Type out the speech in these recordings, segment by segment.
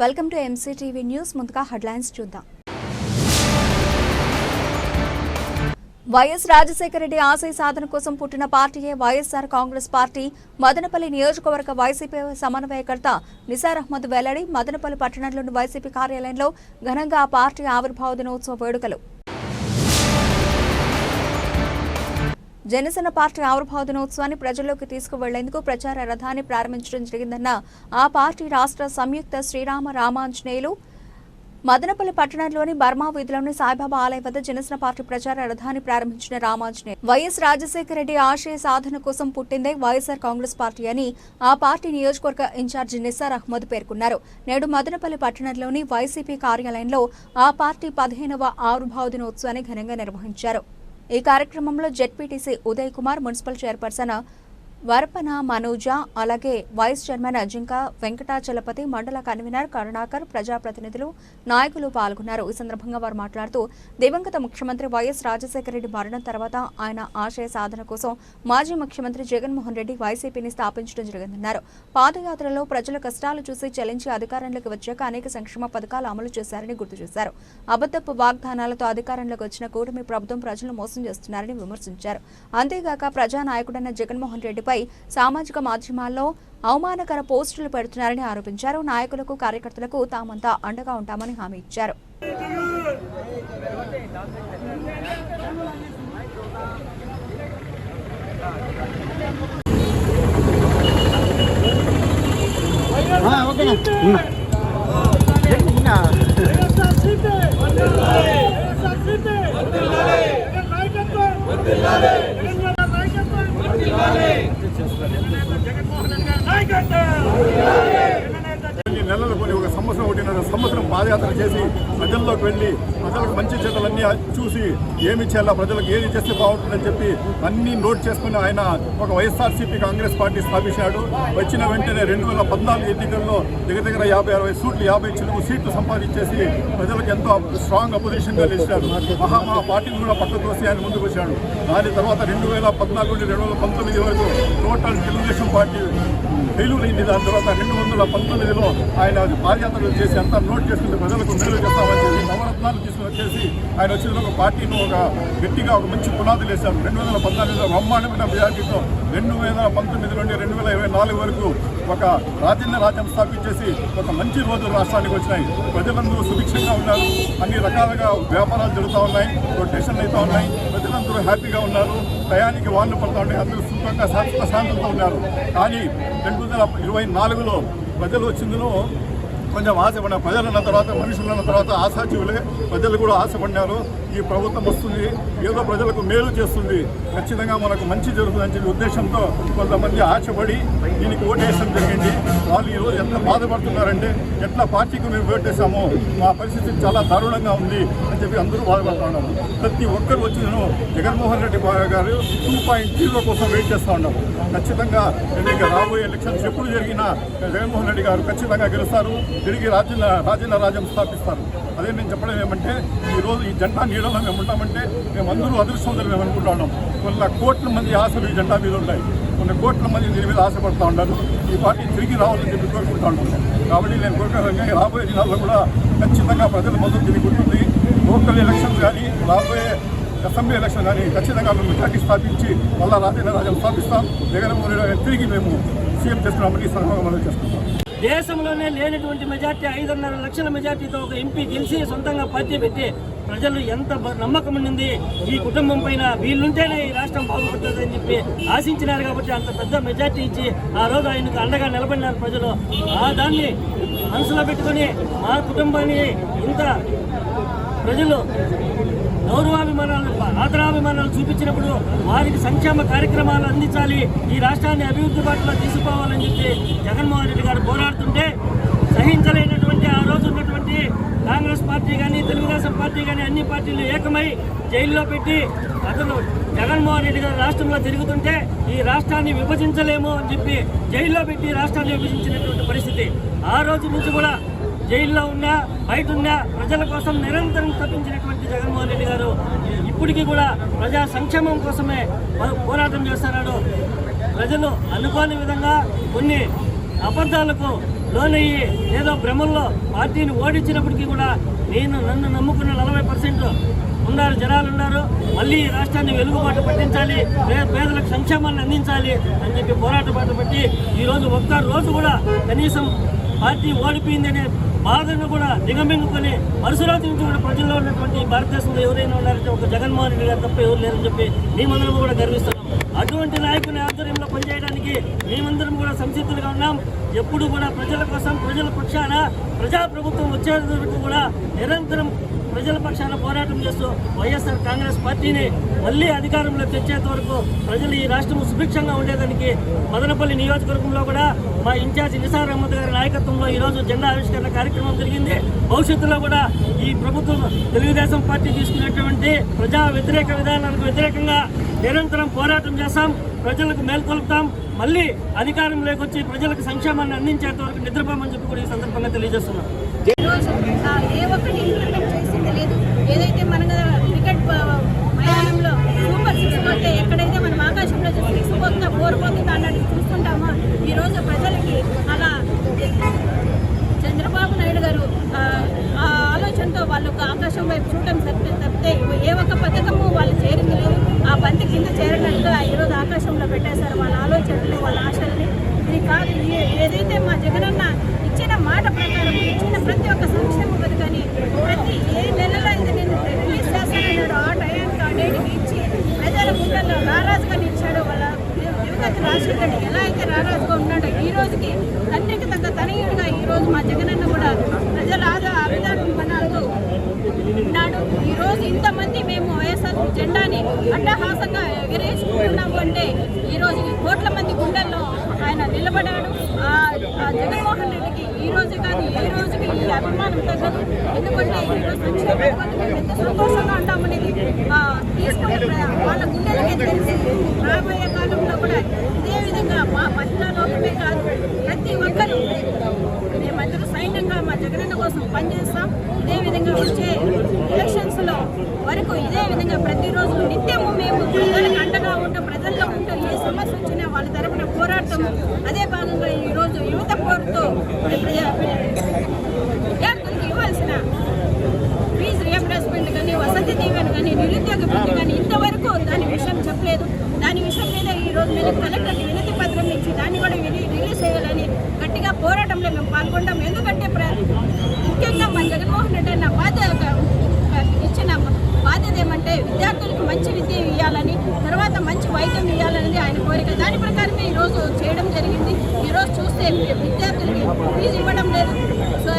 Welcome to MCTV news ముందుగా headlines చూద్దాం. YS Rajasekhara Reddy ఆశయ సాధన కోసం పుట్టిన పార్టీయే వైఎస్ఆర్ కాంగ్రెస్ పార్టీ. మదనపల్లి నియోజకవర్గ వైసీపీ సమన్వయకర్త నిసార్ అహ్మద్ వెల్లడి మదనపల్లి పట్టణంలోని వైసీపీ కార్యాలయంలో ఘనంగా ఆ పార్టీ ఆవిర్భావ దినోత్సవ వేడుకలు. జనసేన పార్టీ ఆవిర్భావ దినోత్సవాన్ని ప్రజల్లోకి తీసుకువెళ్ళేందుకు ప్రచార రథాన్ని ప్రారంభించడం జరిగిందన్న ఆ పార్టీ రాష్ట్ర సంయుక్త శ్రీరామ రామాంజనేయులు మదనపల్లి పట్టణంలోని బర్మా వీధిలోని సాయిబాబా ఆలయం వద్ద జనసేన పార్టీ ప్రచార రథాన్ని ప్రారంభించిన రామాంజనేయ వైఎస్ రాజశేఖర రెడ్డి ఆశయ సాధన కోసం పుట్టిందే వైఎస్ఆర్ కాంగ్రెస్ పార్టీ అని ఆ పార్టీ నియోజకవర్గ ఇన్ఛార్జి నిసార్ అహ్మద్ పేర్కొన్నారు. నేడు మదనపల్లి పట్టణంలోని వైసీపీ కార్యాలయంలో ఆ పార్టీ పదిహేనవ ఆవిర్భావ దినోత్సవాన్ని ఘనంగా నిర్వహించారు. ఈ కార్యక్రమంలో ZPTC Uday Kumar municipal chairperson Varapana Manoja అలాగే వైస్ చైర్మన్ అజింక వెంకటాచలపతి మండల కన్వీనర్ కరుణాకర్ ప్రజాప్రతినిధులు నాయకులు పాల్గొన్నారు. ఈ సందర్భంగా వారు మాట్లాడుతూ దివంగత ముఖ్యమంత్రి వైఎస్ రాజశేఖర రెడ్డి మరణం తర్వాత ఆయన ఆశయ సాధన కోసం మాజీ ముఖ్యమంత్రి జగన్మోహన్ రెడ్డి వైసీపీని స్థాపించడం జరిగిందన్నారు. పాదయాత్రలో ప్రజల కష్టాలు చూసి చెల్లించి అధికారంలోకి వచ్చాక అనేక సంక్షేమ పథకాలు అమలు చేశారని గుర్తు చేశారు. అబద్దపు వాగ్దానాలతో అధికారంలోకి వచ్చిన కూటమి ప్రభుత్వం ప్రజలను మోసం చేస్తున్నారని విమర్శించారు. అంతేగాక ప్రజానాయకుడైన జగన్మోహన్ రెడ్డి రెడ్డిపై సామాజిక మాధ్యమాల్లో అవమానకర పోస్టులు పెడుతున్నారని ఆరోపించారు. నాయకులకు కార్యకర్తలకు తామంతా అండగా ఉంటామని హామీ ఇచ్చారు. కొన్ని నెలలు కొన్ని ఒక సంవత్సరం ఒకటిన్నర సంవత్సరం పాదయాత్ర చేసి ప్రజల్లోకి వెళ్ళి ప్రజలకు మంచి చెడ్డలన్నీ చూసి ఏమి చేయాలా ప్రజలకు ఏది చేస్తే బాగుంటుందని చెప్పి అన్నీ నోట్ చేసుకుని ఆయన ఒక వైఎస్ఆర్సీపీ కాంగ్రెస్ పార్టీ స్థాపించాడు. వచ్చిన వెంటనే రెండు వేల పద్నాలుగు ఎన్నికల్లో దగ్గర దగ్గర యాభై అరవై సీట్లు యాభై చిలుగు సీట్లు సంపాదించేసి ప్రజలకు ఎంతో స్ట్రాంగ్ అపోజిషన్గా నిలిచాడు. మహా మా పార్టీని కూడా పక్క వచ్చి ఆయన ముందుకు వచ్చాడు. దాని తర్వాత రెండు వేల పద్నాలుగు నుండి రెండు వేల పంతొమ్మిది వరకు టోటల్ తెలుగుదేశం పార్టీ ఫెయిల్యూర్ అయింది దాని తర్వాత రెండు వందల పంతొమ్మిదిలో ఆయన పాదయాత్రలు చేసి అంతా నోట్ చేసుకుంటే ప్రజలకు మేలు చేస్తామని చెప్పి నవరత్నాలు తీసుకుని వచ్చేసి ఆయన వచ్చిన ఒక పార్టీని ఒక గట్టిగా ఒక మంచి పునాదులు వేశారు. రెండు వందల పంతొమ్మిదిలో బ్రహ్మాండమైన మెజార్టీతో రెండు వేల పంతొమ్మిది నుండి రెండు వేల ఇరవై నాలుగు వరకు ఒక రాజన్న రాజ్యం స్థాపించేసి ఒక మంచి రోజులు రాష్ట్రానికి వచ్చినాయి. ప్రజలందరూ సుభిక్షంగా ఉన్నారు. అన్ని రకాలుగా వ్యాపారాలు జరుగుతూ ఉన్నాయి. రొటేషన్లు అవుతూ ఉన్నాయి. అందరూ హ్యాపీగా ఉన్నారు. టయానికి వాళ్ళు పడతా ఉన్నాయి అందరూ సుఖంగా శాంత శాంతంతో ఉన్నారు. కానీ రెండు వందల ఇరవై నాలుగులో ప్రజలు వచ్చిందిలో కొంచెం ఆశపడిన ప్రజలున్న తర్వాత మనుషులున్న తర్వాత ఆశాజీవులే. ప్రజలు కూడా ఆశపడినారు. ఈ ప్రభుత్వం వస్తుంది. ఏదో ప్రజలకు మేలు చేస్తుంది. ఖచ్చితంగా మనకు మంచి జరుగుతుందని చెప్పి ఉద్దేశంతో కొంతమంది ఆశపడి దీనికి ఓటేయడం జరిగింది. వాళ్ళు ఈరోజు ఎంత బాధపడుతున్నారంటే ఎట్లా పార్టీకి మేము ఓటేసామో మా పరిస్థితి చాలా దారుణంగా ఉంది అని చెప్పి అందరూ బాధపడుతున్నాము ప్రతి ఒక్కరు వచ్చి నేను Jaganmohan Reddy garu two point zero కోసం వెయిట్ చేస్తూ ఉన్నాము ఖచ్చితంగా ఎన్నిక రాబోయే ఎలక్షన్స్ ఎప్పుడు జరిగినా జగన్మోహన్ రెడ్డి గారు ఖచ్చితంగా గెలుస్తారు. తిరిగి రాజ్యం రాజ్యాంగ రాజ్యం స్థాపిస్తారు. అదే నేను చెప్పడం ఏమంటే ఈరోజు ఈ జెండా నీడలో మేము ఉంటామంటే మేము అందరూ అదృష్టవంతులు మేము అనుకుంటున్నాం కొన్ని కోట్ల మంది ఆశలు ఈ జెండా మీద ఉన్నాయి కొన్ని కోట్ల మంది దీని మీద ఆశపడుతూ ఉన్నారు. ఈ పార్టీ తిరిగి రావాలని చెప్పి కోరుకుంటా కాబట్టి నేను కోరుకునే రాబోయే దినాల్లో కూడా ఖచ్చితంగా ప్రజల మద్దతు తిరిగి ఉంటుంది. లోకల్ ఎలక్షన్స్ కానీ రాబోయే అసెంబ్లీ ఎలక్షన్ కానీ ఖచ్చితంగా మేము మెజార్టీ స్థాపించి మళ్ళా రాజేంద్ర రాజ్యం స్థాపిస్తాం. జగన్మోహన్ రెడ్డి తిరిగి మేము సీఎం చేసుకున్నామని ఈ సందర్భంగా మనం చేసుకుంటాం. దేశంలోనే లేనటువంటి మెజార్టీ ఐదున్నర లక్షల మెజార్టీతో ఒక ఎంపీ గెలిచి సొంతంగా పార్టీ పెట్టి ప్రజలు ఎంత బ- నమ్మకం ఉండింది ఈ కుటుంబం పైన వీళ్ళుంటేనే ఈ రాష్ట్రం బాగుపడుతుంది అని చెప్పి ఆశించినారు కాబట్టి అంత పెద్ద మెజార్టీ ఇచ్చి ఆ రోజు ఆయనకు అండగా నిలబడినారు ప్రజలు. ఆ దాన్ని మనసులో పెట్టుకొని మా కుటుంబాన్ని ఇంత ప్రజలు గౌరవాభిమానాలు ఆదరాభిమానాలు చూపించినప్పుడు వారికి సంక్షేమ కార్యక్రమాలు అందించాలి. ఈ రాష్ట్రాన్ని అభివృద్ధి బాటలో తీసుకోవాలని చెప్పి జగన్మోహన్ రెడ్డి గారు పోరాడుతుంటే సహించలేనటువంటి ఆ రోజు ఉన్నటువంటి కాంగ్రెస్ పార్టీ కానీ తెలుగుదేశం పార్టీ కానీ అన్ని పార్టీలు ఏకమై జైల్లో పెట్టి అతను జగన్మోహన్ రెడ్డి గారు రాష్ట్రంలో తిరుగుతుంటే ఈ రాష్ట్రాన్ని విభజించలేము అని చెప్పి జైల్లో పెట్టి రాష్ట్రాన్ని విభజించినటువంటి పరిస్థితి. ఆ రోజు నుంచి కూడా జైల్లో ఉన్నా బయట ఉన్నా ప్రజల కోసం నిరంతరం తప్పించినటువంటి జగన్మోహన్ రెడ్డి గారు ఇప్పటికీ కూడా ప్రజా సంక్షేమం కోసమే పోరాటం చేస్తున్నాడు. ప్రజలు అనుకోని విధంగా కొన్ని అబద్ధాలకు లోనయ్యి ఏదో భ్రమల్లో పార్టీని ఓడించినప్పటికీ కూడా నేను నన్ను నమ్ముకున్న నలభై పర్సెంట్ ఉన్నారు జనాలు ఉన్నారు. మళ్ళీ రాష్ట్రాన్ని వెలుగుబాటు పట్టించాలి పేదలకు సంక్షేమాన్ని అందించాలి అని చెప్పి పోరాట బాట పట్టి ఈరోజు ఒక్క రోజు కూడా కనీసం పార్టీ ఓడిపోయిందనే బాధను కూడా దిగమింగుకొని మరుసరాజు నుంచి కూడా ప్రజల్లో ఉన్నటువంటి భారతదేశంలో ఎవరైనా ఉన్నారంటే ఒక జగన్మోహన్ రెడ్డి గారు తప్ప ఎవరు లేరని చెప్పి మేమందరం కూడా గర్విస్తున్నాం. అటువంటి నాయకుని ఆధ్వర్యంలో పనిచేయడానికి మేమందరం కూడా సంసిద్ధులుగా ఉన్నాం. ఎప్పుడు కూడా ప్రజల కోసం ప్రజల పక్షాన ప్రజాప్రభుత్వం వచ్చేందుకు కూడా నిరంతరం ప్రజల పక్షాన పోరాటం చేస్తూ వైఎస్ఆర్ కాంగ్రెస్ పార్టీని మళ్ళీ అధికారంలో తెచ్చేంత వరకు ప్రజలు ఈ రాష్ట్రం సుభిక్షంగా ఉండేదానికి మదనపల్లి నియోజకవర్గంలో కూడా మా ఇన్ఛార్జ్ నిసార్ అహ్మద్ గారి నాయకత్వంలో ఈరోజు జెండా ఆవిష్కరణ కార్యక్రమం జరిగింది. భవిష్యత్తులో కూడా ఈ ప్రభుత్వం తెలుగుదేశం పార్టీ తీసుకునేటువంటి ప్రజా వ్యతిరేక విధానాలకు వ్యతిరేకంగా నిరంతరం పోరాటం చేస్తాం ప్రజలకు మేల్కొల్పుతాం. మళ్ళీ అధికారంలోకి వచ్చి ప్రజలకు సంక్షేమాన్ని అందించేంత వరకు నిద్రపోమని చెప్పి కూడా ఈ సందర్భంగా తెలియజేస్తున్నాం. ఏదైతే మన క్రికెట్ ప- మైదానంలో సూపర్ సిక్స్ కొట్టే ఎక్కడైతే మనం ఆకాశంలో సిక్స్ పోతుందా ఫోర్ పోతుందా అన్నట్టు చూస్తుంటామో ఈరోజు ప్రజలకి అలా చంద్రబాబు నాయుడు గారు ఆ, ఆ ఆలోచనతో వాళ్ళు ఒక ఆకాశం వైపు చూడటం తప్పితే తప్పితే ఏ ఒక్క పథకము వాళ్ళు చేరింది లేదు ఆ బంతి కింద చేరినట్టుగా ఈరోజు ఆకాశంలో పెట్టేశారు వాళ్ళ ఆలోచనలు వాళ్ళ ఆశల్ని ఇది కాదు ఏ- ఏదైతే మా జగనన్న ఇచ్చిన మాట ప్రకారం ఇచ్చిన ప్రతి ఒక్క సంక్షేమ పథకాన్ని ప్రతి ఏ నెలలో ఇది నేను రిలీజ్ చేస్తానన్నాడు ఆ టయానికి ఆ డేట్కి ఇచ్చి ప్రజల గుండెల్లో రారాజుగా నిలిచాడు వాళ్ళ యువగతి రాజశేఖర్ రెడ్డి ఎలా అయితే రారాజుగా ఉన్నాడో ఈ రోజుకి తండ్రికి తగ్గ తనయుడిగా ఈ రోజు మా జగనన్న కూడా ప్రజల ఆదా అభిదానం కొనాడుతూ ఉన్నాడు ఈ రోజు ఇంతమంది మేము వైఎస్ఆర్ జెండాని అట్టహాసంగా ఎగరేసుకుంటున్నాము అంటే ఈ రోజు ఈ కోట్ల మంది గుండెల్లో ఆయన నిలబడాడు ఆ ఆ జగన్మోహన్ రెడ్డికి ఈ రోజు కాదు ఏ రోజుకి ఈ అభిమానం తగ్గదు. ఎందుకంటే ఈ రోజు సంక్షేమ ఎంత సంతోషంగా ఉంటామనేది ఆ, తీసుకునే వాళ్ళ గుండెలకే తెలిసి రాబోయే కాలంలో కూడా ఇదే విధంగా మా మహిళా లోకమే కాదు ప్రతి ఒక్కరూ జగనన్న కోసం పనిచేస్తాం. ఇదే విధంగా వచ్చే ఎలక్షన్స్లో వరకు ఇదే విధంగా ప్రతిరోజు నిత్యము మేము ప్రజలకు అండగా ఉంటూ ప్రజల్లో ఉంటూ ఏ సమస్య వచ్చినా వాళ్ళ తరపున పోరాడతాము. అదే భాగంగా ఈ రోజు యువత పోరుతో విద్యార్థులకు ఇవ్వాల్సిన ఫీజు రియంబర్స్మెంట్ కానీ వసతి దీవెన కానీ నిరుద్యోగ వృత్తి కానీ ఇంతవరకు దాని విషయం చెప్పలేదు. దాని విషయం మీద ఈ రోజు మేము కలెక్టర్కి వినతి పత్రం ఇచ్చి దాన్ని కూడా రిలీజ్ చేయాలని గట్టిగా పోరాటంలో మేము పాల్గొంటాం. ఎందుకంటే ముఖ్యంగా మన జగన్మోహన్ రెడ్డి అన్న బాధ్యత ఇచ్చిన బాధ్యత ఏమంటే విద్యార్థులకు మంచి విద్య ఇవ్వాలని తర్వాత మంచి వైద్యం ఇవ్వాలనేది ఆయన కోరిక. దాని ప్రకారమే ఈరోజు చేయడం జరిగింది. ఈరోజు చూస్తే విద్యార్థులకి ఫీజు ఇవ్వడం లేదు. సో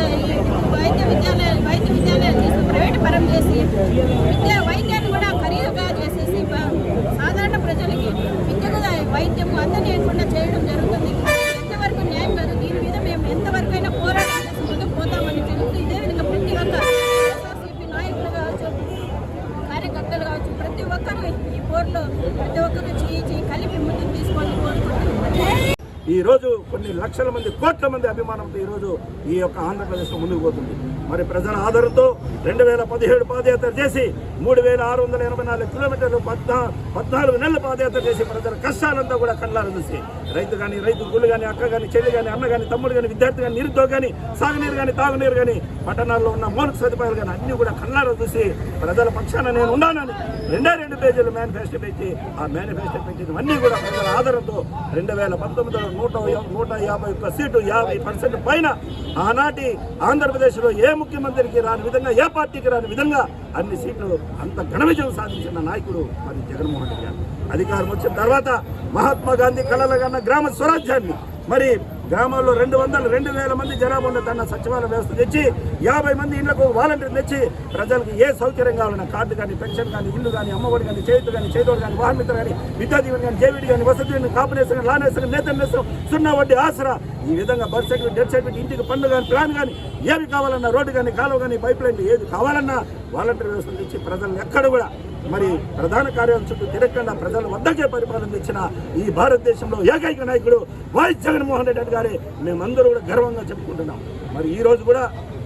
వైద్య విద్యాలయాలు వైద్య విద్యాలయాలు చేసి ప్రైవేట్ పరం చేసి విద్య వైద్యాన్ని కూడా ఖరీదుగా చేసేసి సాధారణ ప్రజలకి విద్య కూడా వైద్యం అందలేకుండా చేయడం జరుగుతుంది ఎంతవరకు న్యాయం కాదు దీని మీద మేము ఎంతవరకు అయినా పోరాటం చేసి ముందుకు పోతామని తెలుసు ఇదే విధంగా ప్రతి ఒక్క వైఎస్ఆర్సీపీ నాయకులు కావచ్చు కార్యకర్తలు కావచ్చు ప్రతి ఒక్కరూ ఈ ప్రతి ఒక్కరు చేయి కలిపి ముందుకు తీసుకొని కోరుకుంటున్నాం. ఈ రోజు కొన్ని లక్షల మంది కోట్ల మంది అభిమానంతో ఈరోజు ఈ యొక్క ఆంధ్రప్రదేశ్ ముందుకు పోతుంది. మరి ప్రజల ఆదరణతో రెండు వేల పదిహేడు పాదయాత్ర చేసి మూడు వేల ఆరు వందల ఎనభై నాలుగు కిలోమీటర్లు పద్నా పద్నాలుగు నెలల పాదయాత్ర చేసి ప్రజల కష్టాలంతా కూడా కళ్ళారు చూసి రైతు కానీ రైతు గుళ్ళు కానీ అక్క కానీ చెల్లి కానీ అన్న కానీ తమ్ముడు కానీ విద్యార్థి కానీ నిరుద్యోగ కానీ సాగునీరు కానీ తాగునీరు కానీ పట్టణాల్లో ఉన్న మౌలిక సదుపాయాలు కానీ అన్నీ కూడా కళ్ళారు చూసి ప్రజల పక్షాన నేను ఉన్నానని రెండే రెండు పేజీలు మేనిఫెస్టో పెట్టి ఆ మేనిఫెస్టో పెట్టినవన్నీ కూడా ప్రజల ఆదరణతో రెండు వేల పంతొమ్మిదిలో నూట నూట యాభై ఒక్క సీటు యాభై పర్సెంట్ పైన ఆనాటి ఆంధ్రప్రదేశ్లో ఏ ముఖ్యమంత్రికి రాని విధంగా ఏ పార్టీకి రాని విధంగా అన్ని సీట్లు అంత ఘన విజయం సాధించిన నాయకుడు మరి జగన్మోహన్ రెడ్డి గారు. అధికారం వచ్చిన తర్వాత మహాత్మా గాంధీ కలలుగన్న గ్రామ స్వరాజ్యాన్ని మరి గ్రామాల్లో రెండు వందల రెండు వేల మంది జనాభా ఉన్న తన సచివాలయ వ్యవస్థ తెచ్చి యాభై మంది ఇళ్ళకు వాలంటీర్ తెచ్చి ప్రజలకు ఏ సౌకర్యం కావాలన్నా కార్డు కానీ పెన్షన్ కానీ ఇల్లు కానీ అమ్మఒడి కానీ చేతులు కానీ చేతోడు కానీ వాహనమిత్ర కానీ విద్యా దీవెన కానీ జేవిడి కానీ వసతి కానీ కాపునేసం కానీ లానేసం కానీ నేతలు సున్నా వడ్డీ ఆసరా. ఈ విధంగా బర్త్ సర్టిఫికేట్ డెత్ సర్టిఫికేట్ ఇంటికి పన్ను కానీ ప్లాన్ కానీ ఏమి కావాలన్నా రోడ్డు కానీ కాలువ కానీ పైప్ లైన్ ఏది కావాలన్నా వాలంటీర్ వ్యవస్థ తెచ్చి ప్రజలను ఎక్కడ కూడా మరి ప్రధాన కార్యాలయం చుట్టూ తిరగకుండా ప్రజల వద్దకే పరిపాలన తెచ్చిన ఈ భారతదేశంలో ఏకైక నాయకుడు వైఎస్ జగన్మోహన్ రెడ్డి గారే మేమందరూ కూడా గర్వంగా చెప్పుకుంటున్నాం. మరి ఈ రోజు కూడా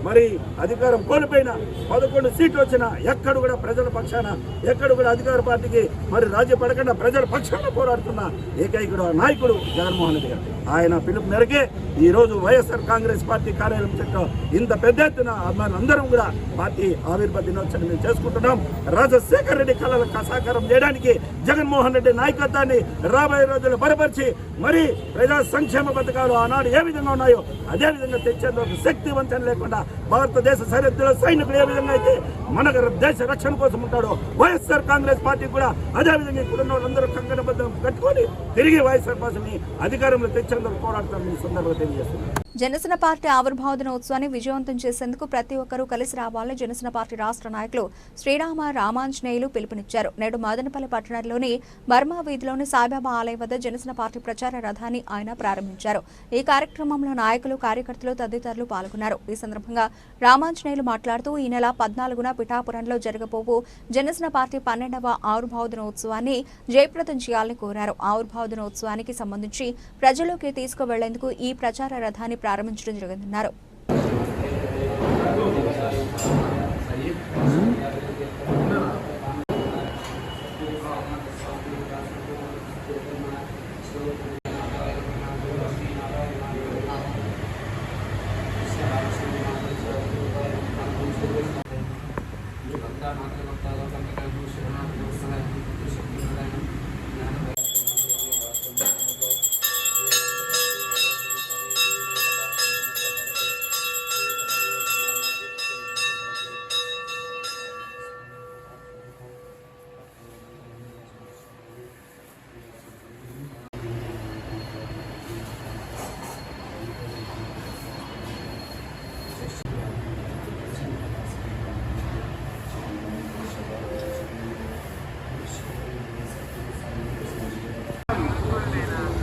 మరి అధికారం కోల్పోయిన పదకొండు సీట్లు వచ్చిన ఎక్కడ కూడా ప్రజల పక్షాన ఎక్కడ కూడా అధికార పార్టీకి మరి రాజ్య పడకుండా ప్రజల పక్షాన పోరాడుతున్న ఏకైకుడు నాయకుడు జగన్మోహన్ రెడ్డి గారు. ఆయన పిలుపు మేరకే ఈ రోజు వైఎస్ఆర్ కాంగ్రెస్ పార్టీ కార్యాలయం చుట్టూ ఇంత పెద్ద ఎత్తున అందరం కూడా పార్టీ ఆవిర్భావ దినోత్సవం మేము చేసుకుంటున్నాం. రాజశేఖర రెడ్డి కళలకు సహకారం చేయడానికి జగన్మోహన్ రెడ్డి నాయకత్వాన్ని రాబోయే రోజుల్లో బలపరిచి మరి ప్రజా సంక్షేమ పథకాలు ఆనాడు ఏ విధంగా ఉన్నాయో అదే విధంగా తెచ్చేందుకు శక్తి వంచన లేకుండా భారతదేశ సరిహద్దులో సైనికులు ఏ విధంగా అయితే మన దేశ రక్షణ కోసం ఉంటాడో వైఎస్ఆర్ కాంగ్రెస్ పార్టీ కూడా అదే విధంగా ఇక్కడ ఉన్న వాళ్ళందరూ కంకణబద్ధం కట్టుకొని తిరిగి వైఎస్ఆర్ పార్టీని అధికారంలో తెచ్చి పోరాడతామని ఈ సందర్భంగా తెలియజేస్తున్నారు. జనసేన పార్టీ ఆవిర్భావ దినోత్సవాన్ని విజయవంతం చేసేందుకు ప్రతి ఒక్కరూ కలిసి రావాలని జనసేన పార్టీ రాష్ట్ర నాయకులు శ్రీరామ రామాంజనేయులు పిలుపునిచ్చారు. నేడు మదనపల్లి పట్టణంలోని బర్మా వీధిలోని సాయిబాబా ఆలయం వద్ద జనసేన పార్టీ ప్రచార రథాన్ని ఆయన ప్రారంభించారు. ఈ కార్యక్రమంలో నాయకులు కార్యకర్తలు తదితరులు పాల్గొన్నారు. ఈ సందర్భంగా రామాంజనేయులు మాట్లాడుతూ ఈ నెల పద్నాలుగున పిఠాపురంలో జరగబోవు జనసేన పార్టీ పన్నెండవ ఆవిర్భావ దినోత్సవాన్ని జయప్రదం చేయాలని కోరారు. ఆవిర్భావ దినోత్సవానికి సంబంధించి ప్రజల్లోకి తీసుకువెళ్ళేందుకు ఈ ప్రచార రథాన్ని ప్రారంభించడం జరిగిందన్నారు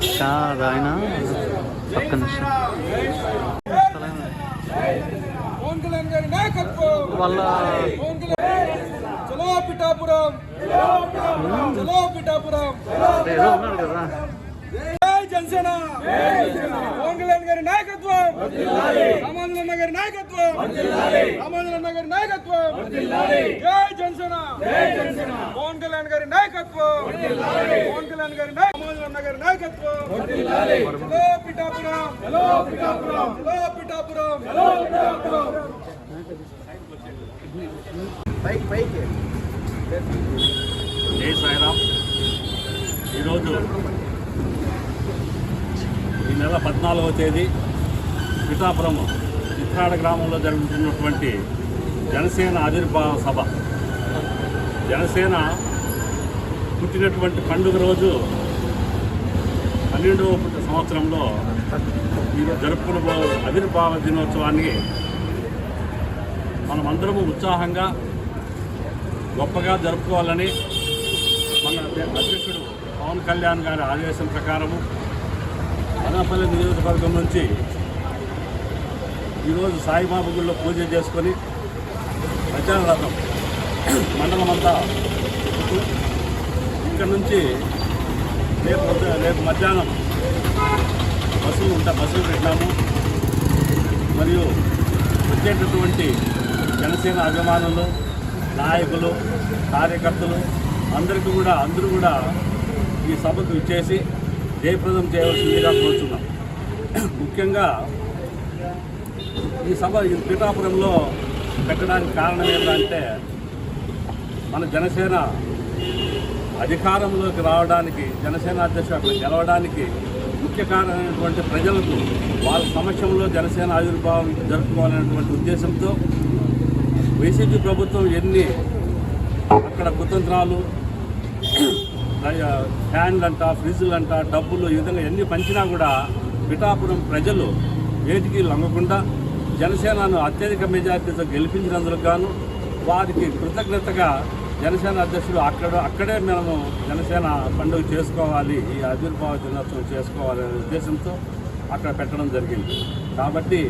కాదు ఆయన పక్క నిమిషం. నాయకత్వం వాళ్ళ చలో పిఠాపురం చలో పిఠాపురం ఏదో ఉన్నాడు కదా. జై జనసేన. పవన్ కళ్యాణ్ గారి నాయకత్వం. రామాంజనన్న గారి నాయకత్వం. రామాంజనన్న గారి నాయకత్వం. జై జనసేన. పవన్ కళ్యాణ్ గారి నాయకత్వం. పవన్ కళ్యాణ్ గారి నాయ- రామాంజనన్న గారి నాయకత్వం. పిఠాపురం పిఠాపురం పిఠాపురం పిఠాపురం జై సాయిరామ్ ఈరోజు ఈ నెల పద్నాలుగవ తేదీ పిఠాపురం చిత్రాడ గ్రామంలో జరుగుతున్నటువంటి జనసేన ఆవిర్భావ సభ. జనసేన పుట్టినటువంటి పండుగ రోజు పన్నెండవ సంవత్సరంలో జరుపుకున్న ఆవిర్భావ దినోత్సవాన్ని మనమందరము ఉత్సాహంగా గొప్పగా జరుపుకోవాలని మన అధ్యక్షుడు పవన్ కళ్యాణ్ గారి ఆదేశం ప్రకారము అనపల్లి నియోజకవర్గం నుంచి ఈరోజు సాయిబాబు గుడిలో పూజ చేసుకొని ప్రచార రథం మండలం అంతా ఇక్కడ నుంచి రేపు రేపు మధ్యాహ్నం బస్సులు ఉంటా బస్సులు పెట్టాము మరియు వచ్చేటటువంటి జనసేన అభిమానులు నాయకులు కార్యకర్తలు అందరికీ కూడా అందరూ కూడా ఈ సభకు ఇచ్చేసి జయప్రదం చేయవలసిందిగా కోరుతున్నాం ముఖ్యంగా ఈ సభ ఈ పిఠాపురంలో పెట్టడానికి కారణం ఏంటంటే మన జనసేన అధికారంలోకి రావడానికి జనసేన అధ్యక్షుడు అక్కడ గెలవడానికి ముఖ్య కారణమైనటువంటి ప్రజలకు వాళ్ళ సమక్షంలో జనసేన ఆవిర్భావం జరుపుకోవాలనేటువంటి ఉద్దేశంతో వైసీపీ ప్రభుత్వం ఎన్ని అక్కడ కుతంత్రాలు ఫ్యాన్లు అంట ఫ్రిడ్జ్లు అంట డబ్బులు ఈ విధంగా ఎన్ని పంచినా కూడా పిఠాపురం ప్రజలు వేటికి లొంగకుండా జనసేనను అత్యధిక మెజార్టీతో గెలిపించినందుకు గాను వారికి కృతజ్ఞతగా జనసేన అధ్యక్షుడు అక్కడ అక్కడే మేము జనసేన పండుగ చేసుకోవాలి ఈ ఆవిర్భావ దినోత్సవం చేసుకోవాలి అనే ఉద్దేశంతో అక్కడ పెట్టడం జరిగింది. కాబట్టి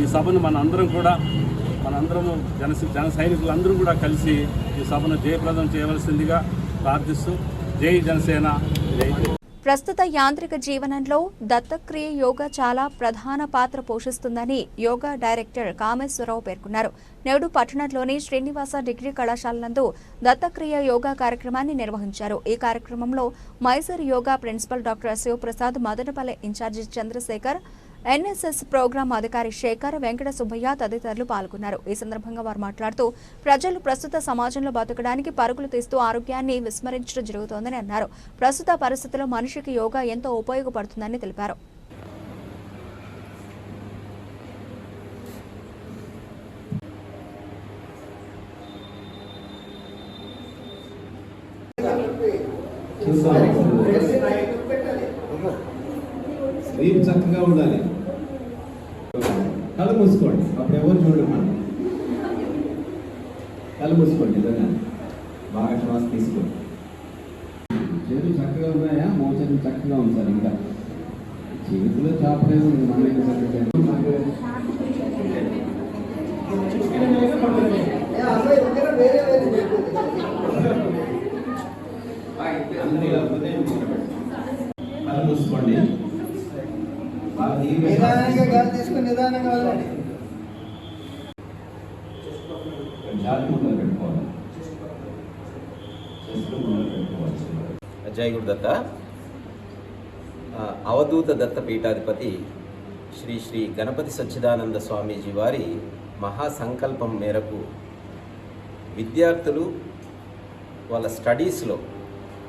ఈ సభను మన అందరం కూడా మనందరము జన జన సైనికులందరూ కూడా కలిసి ఈ సభను జయప్రదం చేయవలసిందిగా ప్రార్థిస్తూ జై జనసేన జై ప్రస్తుత యాంత్రిక జీవనంలో దత్తక్రియ యోగా చాలా ప్రధాన పాత్ర పోషిస్తుందని యోగా డైరెక్టర్ కామేశ్వరరావు పేర్కొన్నారు. నేడు పట్టణంలోని శ్రీనివాస డిగ్రీ కళాశాల నందు దత్తక్రియ యోగా కార్యక్రమాన్ని నిర్వహించారు. ఈ కార్యక్రమంలో Mysore yoga principal doctor Shivaprasad Madanapalle incharge Chandrasekhar NSS program అధికారి శేఖర్ వెంకట సుబ్బయ్య తదితరులు పాల్గొన్నారు. ఈ సందర్భంగా వారు మాట్లాడుతూ ప్రజలు ప్రస్తుత సమాజంలో బతకడానికి పరుగులు తీస్తూ ఆరోగ్యాన్ని విస్మరించడం జరుగుతోందని అన్నారు. ప్రస్తుత పరిస్థితుల్లో మనిషికి యోగా ఎంతో ఉపయోగపడుతుందని తెలిపారు. స్లీప్ చక్కగా ఉండాలి. మూసుకోండి. అప్పుడు ఎవరు చూడమని కళ్ళు మూసుకోండి నిజంగా. బాగా శ్వాస తీసుకోండి. చేతులు చక్కగా ఉన్నాయా? మోచేతులు చక్కగా ఉంచాలి ఇంకా. చేతిలో చాపలేదు మన కళ్ళు మూసుకోండి. నిదానంగా తీసుకుని నిదానంగా వదలండి జయగురు దత్త. అవధూత దత్త పీఠాధిపతి శ్రీ శ్రీ గణపతి సచ్చిదానంద స్వామీజీ వారి మహాసంకల్పం మేరకు విద్యార్థులు వాళ్ళ స్టడీస్లో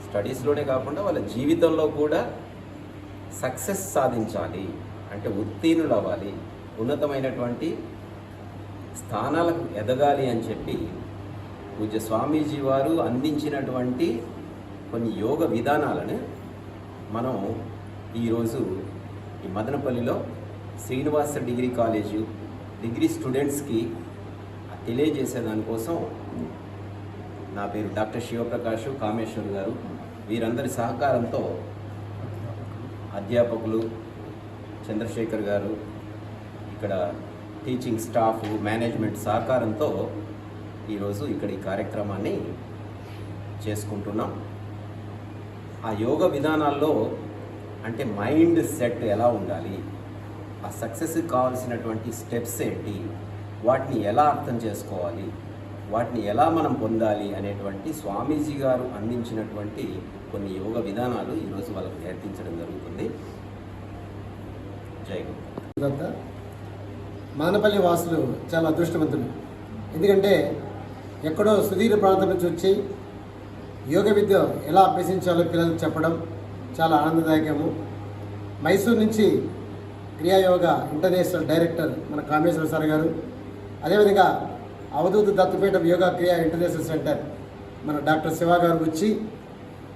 స్టడీస్లోనే కాకుండా వాళ్ళ జీవితంలో కూడా సక్సెస్ సాధించాలి అంటే ఉత్తీర్ణులు అవ్వాలి ఉన్నతమైనటువంటి స్థానాలకు ఎదగాలి అని చెప్పి పూజ్య స్వామీజీ వారు అందించినటువంటి కొన్ని యోగ విధానాలను మనం ఈరోజు ఈ మదనపల్లిలో శ్రీనివాస డిగ్రీ కాలేజు డిగ్రీ స్టూడెంట్స్కి తెలియజేసే దానికోసం నా పేరు డాక్టర్ శివప్రకాష్ కామేశ్వర్ గారు. వీరందరి సహకారంతో అధ్యాపకులు చంద్రశేఖర్ గారు ఇక్కడ టీచింగ్ స్టాఫ్ మేనేజ్మెంట్ సహకారంతో ఈరోజు ఇక్కడ ఈ కార్యక్రమాన్ని చేసుకుంటున్నాం. ఆ యోగ విధానాల్లో అంటే మైండ్ సెట్ ఎలా ఉండాలి? ఆ సక్సెస్కి కావాల్సినటువంటి స్టెప్స్ ఏంటి? వాటిని ఎలా అర్థం చేసుకోవాలి? వాటిని ఎలా మనం పొందాలి అనేటువంటి స్వామీజీ గారు అందించినటువంటి కొన్ని యోగ విధానాలు ఈరోజు వాళ్ళకు నేర్పించడం జరుగుతుంది. జై గురు మానపల్లి వాసులు చాలా అదృష్టవంతులు. ఎందుకంటే ఎక్కడో సుదీర్ఘ ప్రాంతం నుంచి వచ్చి యోగ విద్య ఎలా అభ్యసించాలో పిల్లలకు చెప్పడం చాలా ఆనందదాయకము. మైసూర్ నుంచి క్రియాయోగ ఇంటర్నేషనల్ డైరెక్టర్ మన కామేశ్వర సార్ గారు. అదేవిధంగా అవధూత దత్తపీఠం యోగా క్రియా ఇంటర్నేషనల్ సెంటర్ మన డాక్టర్ శివ గారు వచ్చి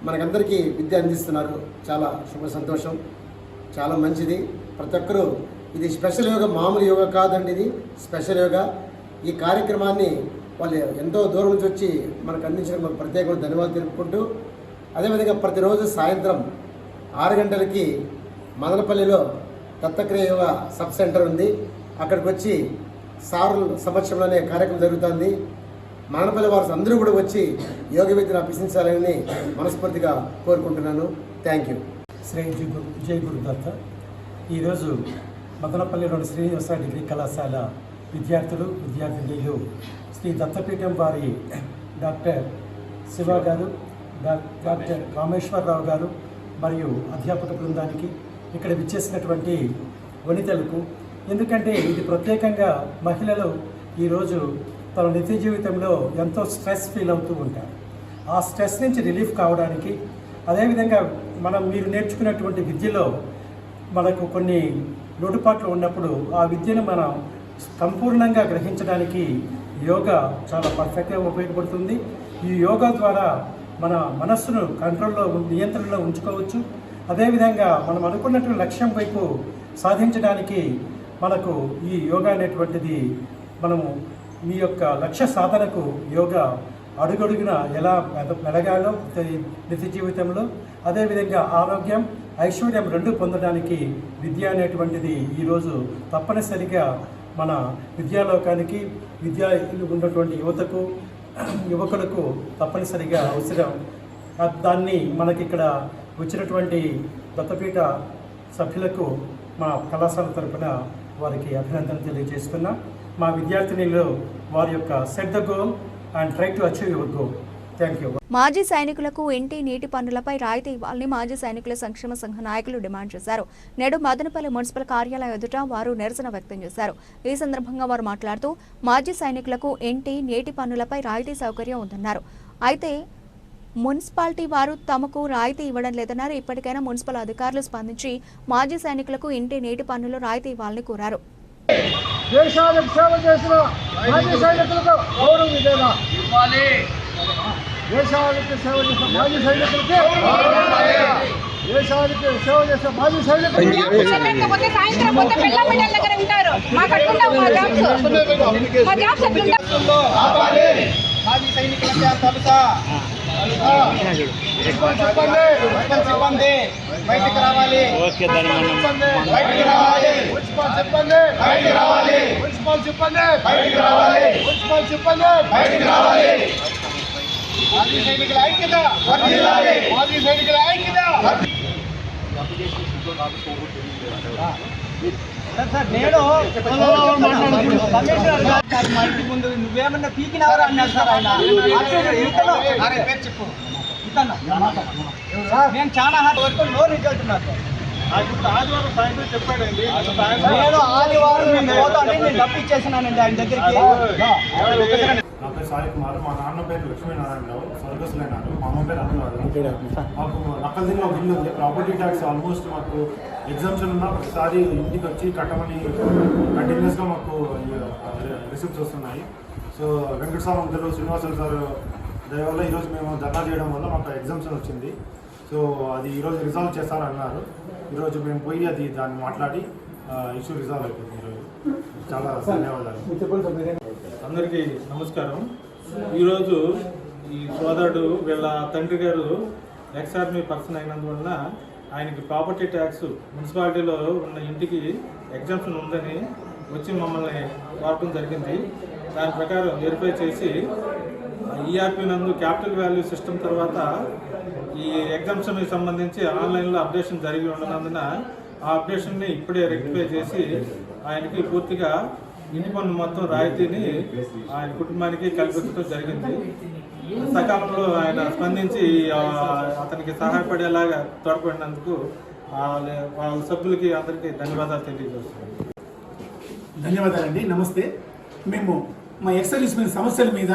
మనకందరికీ విద్య అందిస్తున్నారు. చాలా శుభ సంతోషం. చాలా మంచిది. ప్రతి ఒక్కరూ ఇది స్పెషల్ యోగా మామూలు యోగా కాదండి ఇది. స్పెషల్ యోగా. ఈ కార్యక్రమాన్ని వాళ్ళు ఎంతో దూరం నుంచి వచ్చి మనకు అందించడం మనకు ప్రత్యేకమైన ధన్యవాదాలు తెలుపుకుంటూ అదేవిధంగా ప్రతిరోజు సాయంత్రం ఆరు గంటలకి మదనపల్లిలో దత్తక్రియ యోగ సబ్ సెంటర్ ఉంది. అక్కడికి వచ్చి సారుల సమక్షంలోనే కార్యక్రమం జరుగుతుంది. మానపల్లి వారు అందరూ కూడా వచ్చి యోగ విద్యను అభ్యసించాలని మనస్ఫూర్తిగా కోరుకుంటున్నాను. థ్యాంక్ యూ శ్రీ జై గురు గురువు దత్త ఈరోజు మదనపల్లిలోని శ్రీనివాస డిగ్రీ కళాశాల విద్యార్థులు విద్యార్థినీలు శ్రీ దత్తపీఠం వారి డాక్టర్ శివ గారు డాక్టర్ రామేశ్వరరావు గారు మరియు అధ్యాపక బృందానికి ఇక్కడ విచ్చేసినటువంటి వనితలకు ఎందుకంటే ఇది ప్రత్యేకంగా మహిళలు ఈరోజు తన నిత్య జీవితంలో ఎంతో స్ట్రెస్ ఫీల్ అవుతూ ఉంటారు. ఆ స్ట్రెస్ నుంచి రిలీఫ్ కావడానికి అదేవిధంగా మనం మీరు నేర్చుకున్నటువంటి విద్యలో మనకు కొన్ని లోటుపాట్లు ఉన్నప్పుడు ఆ విద్యను మనం సంపూర్ణంగా గ్రహించడానికి యోగా చాలా పర్ఫెక్ట్గా ఉపయోగపడుతుంది. ఈ యోగా ద్వారా మన మనస్సును కంట్రోల్లో నియంత్రణలో ఉంచుకోవచ్చు. అదేవిధంగా మనం అనుకున్నటువంటి లక్ష్యం వైపు సాధించడానికి మనకు ఈ యోగా అనేటువంటిది మనము మీ యొక్క లక్ష్య సాధనకు యోగా అడుగడుగున ఎలా మెద- మెలగాలో నిత్య జీవితంలో అదేవిధంగా ఆరోగ్యం ఐశ్వర్యం రెండు పొందడానికి విద్య అనేటువంటిది ఈరోజు తప్పనిసరిగా మన విద్యాలోకానికి విద్యా ఉన్నటువంటి యువతకు యువకులకు తప్పనిసరిగా అవసరం. దాన్ని మనకి ఇక్కడ వచ్చినటువంటి దత్తపీఠ సభ్యులకు మా కళాశాల తరపున వారికి అభినందన తెలియజేస్తున్నా. మా విద్యార్థినిలు వారి యొక్క set the goal and try to achieve your goal. మాజీ సైనికులకు ఇంటి నీటి పన్నులపై రాయితీ ఇవ్వాలని మాజీ సైనికుల సంక్షేమ సంఘ నాయకులు డిమాండ్ చేశారు. నేడు మదనపల్లి మున్సిపల్ కార్యాలయం ఎదుట వారు నిరసన వ్యక్తం చేశారు. ఈ సందర్భంగా వారు మాట్లాడుతూ మాజీ సైనికులకు ఇంటి నీటి పన్నులపై రాయితీ సౌకర్యం ఉందన్నారు. అయితే మున్సిపాలిటీ వారు తమకు రాయితీ ఇవ్వడం లేదన్నారు. ఇప్పటికైనా మున్సిపల్ అధికారులు స్పందించి మాజీ సైనికులకు ఇంటి నీటి పన్నులు రాయితీ ఇవ్వాలని కోరారు. దేశానికి సేవ చేసిన మాజీ సైనికులకు గౌరవం ఇదేనా? దేశానికి సేవ చేసిన మాజీ సైనికులకి. దేశానికి సేవ చేసిన మాజీ సైనికులకి. సాయంత్రం పోతే పిల్ల బిడ్డల దగ్గర ఉంటారు. మాకు అట్లుంటాం మా జాబ్స్ మా జాబ్స్ అట్లుంటాం మాజీ సైనికులకి తలుసా చెప్పండి. బయటికి రావాలి. బయటికి రావాలి. మున్సిపల్ చెప్పండి. బయటికి రావాలి. మున్సిపల్ చెప్పండి. బయటికి రావాలి. మున్సిపల్ చెప్పండి. బయటికి రావాలి. మాజీ సైనికుల ఐక్యత మాజీ సైనికుల ఐక్యత. నేను కమిషనర్ గారు మా ఇంటి ముందు నువ్వేమన్నా పీకినావరా అన్నాడు సార్ ఆయన? చెప్పు. ఇతను నేను చాలా హార్డ్ వర్క్ నో రిజల్ట్ నాకు ఆదివారం సాయంత్రం చెప్పాడండి. నేను ఆదివారం నేను పోతాను నేను డబ్బు ఇచ్చేసినానండి ఆయన దగ్గరికి. నా పేరు సాయి కుమార్ మా నాన్న పేరు లక్ష్మీనారాయణరావు మా అమ్మ పేరు అనురాధ మాకు నక్కలదిలో ఒక ఇల్లు ఉంది. ప్రాపర్టీ ట్యాక్స్ ఆల్మోస్ట్ మాకు ఎగ్జామ్షన్ ఉన్న ప్రతిసారి ఇంటికి వచ్చి కట్టమని కంటిన్యూస్గా మాకు రిసిప్ట్స్ వస్తున్నాయి. సో వెంకటస్వామి అందరూ శ్రీనివాసులు సార్ దయ వల్ల ఈరోజు మేము ధర్నా చేయడం వల్ల మాకు ఎగ్జామ్షన్ వచ్చింది. సో అది ఈరోజు రిజాల్వ్ చేస్తారన్నారు ఈరోజు మేము పోయి అది దాన్ని మాట్లాడి ఇష్యూ రిజాల్వ్ అయిపోయింది ఈరోజు. చాలా ధన్యవాదాలు. అందరికీ నమస్కారం. ఈరోజు ఈ సోదరుడు వీళ్ళ తండ్రి గారు ఎక్స్ ఆర్మీ పర్సన్ అయినందువలన ఆయనకి ప్రాపర్టీ ట్యాక్స్ మున్సిపాలిటీలో ఉన్న ఇంటికి ఎగ్జామ్షన్ ఉందని వచ్చి మమ్మల్ని కోరటం జరిగింది. దాని ప్రకారం వెరిఫై చేసి ఈఆర్పి నందు క్యాపిటల్ వాల్యూ సిస్టమ్ తర్వాత ఈ ఎగ్జామ్షన్కి సంబంధించి ఆన్లైన్లో అప్డేషన్ జరిగి ఉన్నందున ఆ అప్డేషన్ని ఇప్పుడే రెక్టిఫై చేసి ఆయనకి పూర్తిగా ఇంటి పన్ను మొత్తం రాయితీని ఆయన కుటుంబానికి కల్పించడం జరిగింది. సకాలంలో ఆయన స్పందించి అతనికి సహాయపడేలాగా తోడ్పడినందుకు వాళ్ళ వాళ్ళ సభ్యులకి అందరికీ ధన్యవాదాలు తెలియజేస్తున్నాం ధన్యవాదాలండి. నమస్తే. మేము మా ఎక్సర్వీస్మెన్ సమస్యల మీద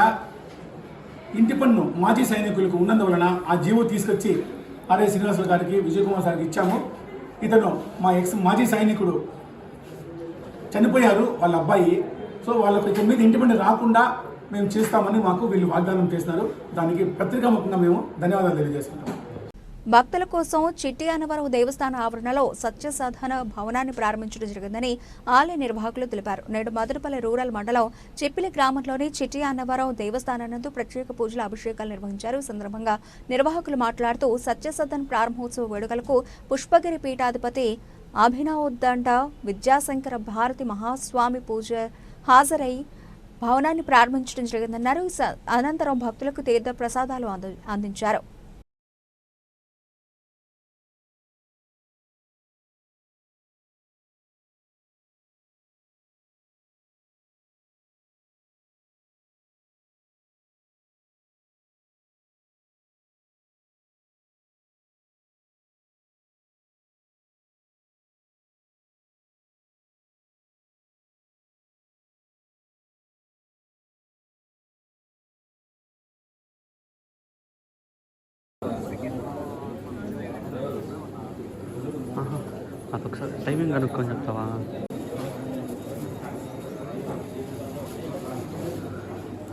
ఇంటి పన్ను మాజీ సైనికులకు ఉన్నందువలన ఆ జీవో తీసుకొచ్చి ఆర్ఏ శ్రీనివాసులు గారికి విజయకుమార్ సార్కి ఇచ్చాము. ఇతను మా ఎక్స్ మాజీ సైనికుడు. చనిపోయారు వాళ్ళ అబ్బాయి. సో వాళ్ళకు ఇక మీద ఇంటి పన్ను రాకుండా మేము చేస్తామని మాకు వీళ్ళు వాగ్దానం చేస్తున్నారు. దానికి పత్రికాముఖంగా మేము ధన్యవాదాలు తెలియజేసుకుంటాం భక్తుల కోసం చిట్టి అన్నవరం దేవస్థాన ఆవరణలో సత్యసాధన భవనాన్ని ప్రారంభించడం జరిగిందని ఆలయ నిర్వాహకులు తెలిపారు. నేడు మదనపల్లి రూరల్ మండలం చిప్పిలి గ్రామంలోని చిట్టి అన్నవరం దేవస్థానందు ప్రత్యేక పూజల అభిషేకాలు నిర్వహించారు. సందర్భంగా నిర్వాహకులు మాట్లాడుతూ సత్యసాధన ప్రారంభోత్సవ వేడుకలకు పుష్పగిరి పీఠాధిపతి అభినవోద్దండ విద్యాశంకర భారతి మహాస్వామి పూజ హాజరై భవనాన్ని ప్రారంభించడం జరిగిందన్నారు. స- అనంతరం భక్తులకు తీర్థ ప్రసాదాలు అందించారు. అంద- అందించారు ఆహా. అది ఒకసారి టైమింగ్ కనుక్కొని చెప్తావా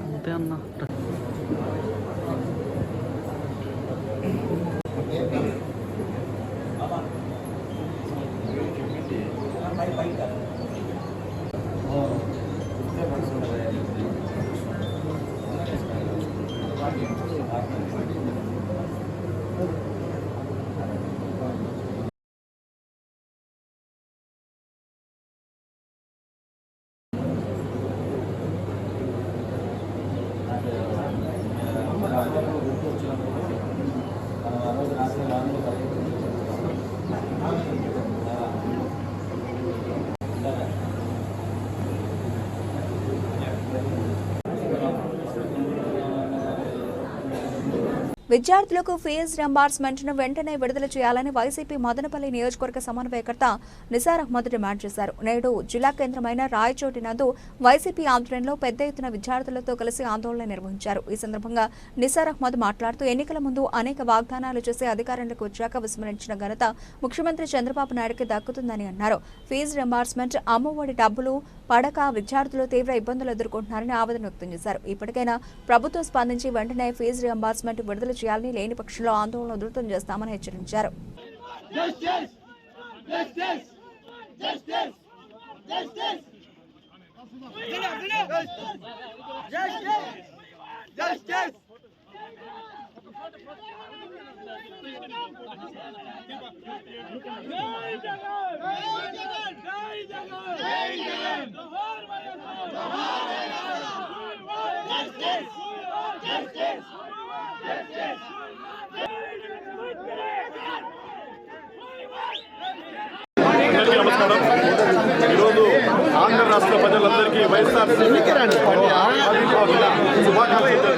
అంతే అన్న మన రోజు రాసిన వాళ్ళు విద్యార్థులకు ఫీజు రింబార్స్మెంట్ను వెంటనే విడుదల చేయాలని వైసీపీ మదనపల్లి నియోజకవర్గ సమన్వయకర్త నిసార్ అహ్మద్ డిమాండ్ చేశారు. నేడు జిల్లా కేంద్రమైన రాయచోటి నందు వైసీపీ ఆధ్వర్యంలో పెద్ద ఎత్తున విద్యార్థులతో కలిసి ఆందోళన నిర్వహించారు. ఈ సందర్భంగా నిసార్ అహ్మద్ మాట్లాడుతూ ఎన్నికల ముందు అనేక వాగ్దానాలు చేసి అధికారంలోకి వచ్చాక విస్మరించిన ఘనత ముఖ్యమంత్రి చంద్రబాబు నాయుడుకి దక్కుతుందని అన్నారు. ఫీజు రింబార్స్మెంట్ అమ్మఒడి డబ్బులు పడక విద్యార్థులు తీవ్ర ఇబ్బందులు ఎదుర్కొంటున్నారని ఆవేదన వ్యక్తం చేశారు. ఇప్పటికైనా ప్రభుత్వం స్పందించి వెంటనే ఫీజు రింబార్స్మెంట్ విడుదల చేయాలని లేని పక్షంలో ఆందోళన ఉధృతం చేస్తామని హెచ్చరించారు. అందరికీ నమస్కారం. ఈరోజు ఆంధ్ర రాష్ట్ర ప్రజలందరికీ వైఎస్ఆర్ శుభాకాంక్షలు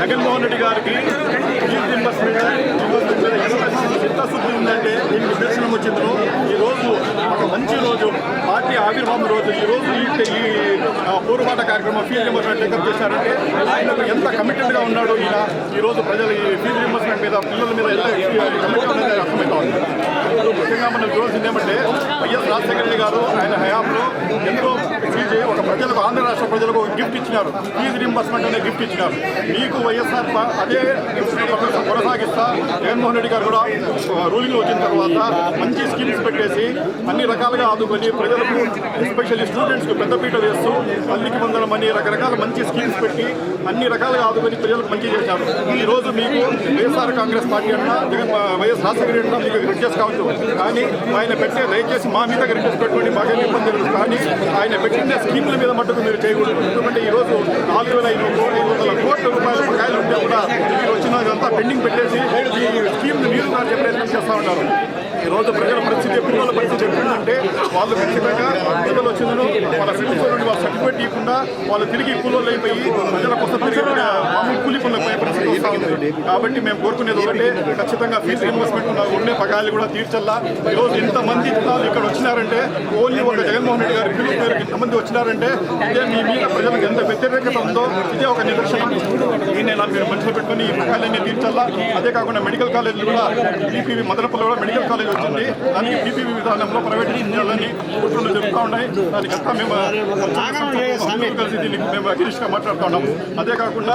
జగన్మోహన్ రెడ్డి గారికి ఫీజు చిత్తశుద్ధి ఉందంటే దీనికి నిదర్శనం వచ్చిందో. మంచి రోజు పార్టీ ఆవిర్భావం రోజు. ఈ రోజు ఈ ఈ పోరుబాట కార్యక్రమం ఫీజు రింబర్స్మెంట్ టేకప్ చేశారంటే ఆయనకు ఎంత కమిటెడ్గా ఉన్నాడో ఈయన ఈరోజు ప్రజలు ఈ ఫీజు రింబర్స్మెంట్ మీద పిల్లల మీద ఎంత కమిటెడ్ అర్థమవుతా ఉంది ముఖ్యంగా మనం చూడాల్సింది ఏమంటే వైఎస్ రాజశేఖర రెడ్డి గారు ఆయన హయాంలో ఎంతో ఫీజు ఒక ప్రజలకు ఆంధ్ర రాష్ట్ర ప్రజలకు గిఫ్ట్ ఇచ్చినారు. ఫీజు రింబర్స్మెంట్ అనే గిఫ్ట్ ఇచ్చినారు. మీకు వైఎస్ఆర్ అదే కొనసాగిస్తా. జగన్మోహన్ రెడ్డి గారు కూడా రూలింగ్ వచ్చిన తర్వాత మంచి స్కీమ్స్ పెట్టేసి అన్ని రకాలుగా ఆదుకొని ప్రజలకు ఎస్పెషల్లీ స్టూడెంట్స్కి పెద్దపీట వేస్తూ తల్లికి వందల మనీ రకరకాల మంచి స్కీమ్స్ పెట్టి అన్ని రకాలుగా ఆదుకొని ప్రజలకు మంచి చేశారు. ఈ రోజు మీకు వైఎస్ఆర్ కాంగ్రెస్ పార్టీ అన్నా జగన్ వైఎస్ రాజశేఖర రెడ్డి మీకు రిడ్జెస్ కావచ్చు కానీ ఆయన పెట్టే దయచేసి మా మీద రిడ్జెస్ పెట్టుకోండి మాకేం ఇబ్బంది లేదు. కానీ ఆయన పెట్టిన స్కీమ్ల మీద మట్టుకు మీరు చేయకూడదు. ఎందుకంటే ఈ రోజు నాలుగు వేల ఐదు వందల ఐదు వందల కోట్ల రూపాయల బకాయిలు ఉంటే కూడా మీరు వచ్చిన ఇదంతా పెండింగ్ పెట్టేసి ఈ స్కీమ్ని నీరు నాటే ప్రయత్నం చేస్తూ ఉన్నారు. ఈ రోజు ప్రజల పరిస్థితి పిల్లల పరిస్థితి అంటే వాళ్ళు ఖచ్చితంగా ప్రజలు వచ్చిందను వాళ్ళ ఫ్రెండ్స్ నుండి వాళ్ళ సర్టిఫికేట్ ఇవ్వకుండా వాళ్ళు తిరిగి కూలీలు అయిపోయి ప్రజల కోసం తిరిగి మామూలు కూలి పనులకు పోయే పరిస్థితి వస్తూ ఉంది. కాబట్టి మేము కోరుకునేది ఒకటే ఖచ్చితంగా ఫీజు రీఎంబర్స్మెంట్ ఉన్న ఉండే పగాలు కూడా తీర్చల్లా. ఈరోజు ఇంతమంది జనాలు ఇక్కడ వచ్చినారంటే ఓన్లీ ఒక జగన్మోహన్ రెడ్డి గారు పిలుపు పేరు ఇంతమంది వచ్చినారంటే ఇదే మీ మీద ప్రజలకు ఎంత వ్యతిరేకత ఉందో ఇదే ఒక నిదర్శనం. ఈ మీరు మనుషులు పెట్టుకుని ఈ పగాలన్నీ తీర్చల్లా. అదే కాకుండా మెడికల్ కాలేజీలు కూడా బీపీవీ మదనపల్లి కూడా మెడికల్ కాలేజ్ వచ్చింది. దానికి బీపీవీ విధానంలో ప్రైవేట్ చేయాలని కుట్రలు జరుగుతూ ఉన్నాయి. దానికి అంతా మేము కలిసి మేము అగ్నిష్గా మాట్లాడుతూ ఉన్నాము. అదే కాకుండా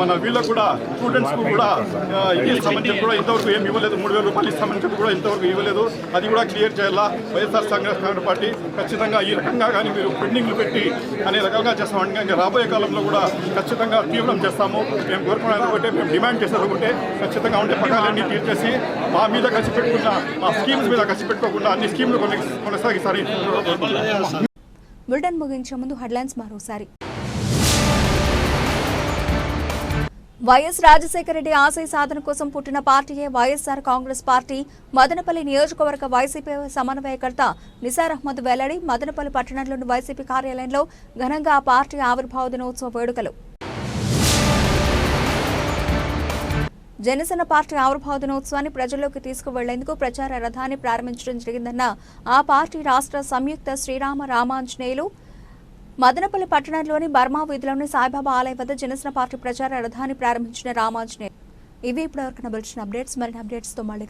మన వీళ్ళకు కూడా స్టూడెంట్స్ కూడా ఆ, ఇది ఇస్తామని చెప్పి కూడా ఇంతవరకు ఏమి ఇవ్వలేదు. మూడు వేల రూపాయలు ఇస్తామని చెప్పి కూడా ఇంతవరకు ఇవ్వలేదు. అది కూడా క్లియర్ చేయాలా? వైఎస్ఆర్ కాంగ్రెస్ కాంగ్రెస్ పార్టీ ఖచ్చితంగా ఈ రకంగా కానీ మీరు పెండింగ్లు పెట్టి అనే రకంగా చేస్తామని ఇంకా రాబోయే కాలంలో కూడా ఖచ్చితంగా తీవ్రం చేస్తాము. మేము కోరుకునేది ఒకటే మేము డిమాండ్ చేసేది ఒకటే. ఖచ్చితంగా ఉండే పకాలన్నీ తీర్చేసి మా మీద ఖర్చు పెట్టుకున్న మా స్కీమ్స్ మీద ఖర్చు పెట్టుకోకుండా అన్ని స్కీమ్లు కొనసాగిస్తారు బులెటిన్ ముగించే ముందు హెడ్లైన్స్ మరోసారి. వైఎస్ రాజశేఖర రెడ్డి ఆశయ సాధన కోసం పుట్టిన పార్టీయే వైఎస్ఆర్ కాంగ్రెస్ పార్టీ. మదనపల్లి నియోజకవర్గ వైసీపీ సమన్వయకర్త నిసార్ అహ్మద్ వెల్లడి మదనపల్లి పట్టణంలోని వైసీపీ కార్యాలయంలో ఘనంగా ఆ పార్టీ ఆవిర్భావ దినోత్సవ వేడుకలు. జనసేన పార్టీ ఆవిర్భావ దినోత్సవాన్ని ప్రజల్లోకి తీసుకువెళ్ళేందుకు ప్రచార రథాన్ని ప్రారంభించడం జరిగిందన్న ఆ పార్టీ రాష్ట్ర సంయుక్త శ్రీరామ రామాంజనేయులు మదనపల్లి పట్టణంలోని బర్మా వీధిలోని సాయిబాబా ఆలయం వద్ద జనసేన పార్టీ ప్రచార రథాన్ని ప్రారంభించిన రామాంజనేయులు. ఇవి ఇప్పటివరకు బలిచిన అప్డేట్స్. మరిన్ని అప్డేట్స్తో మళ్ళీ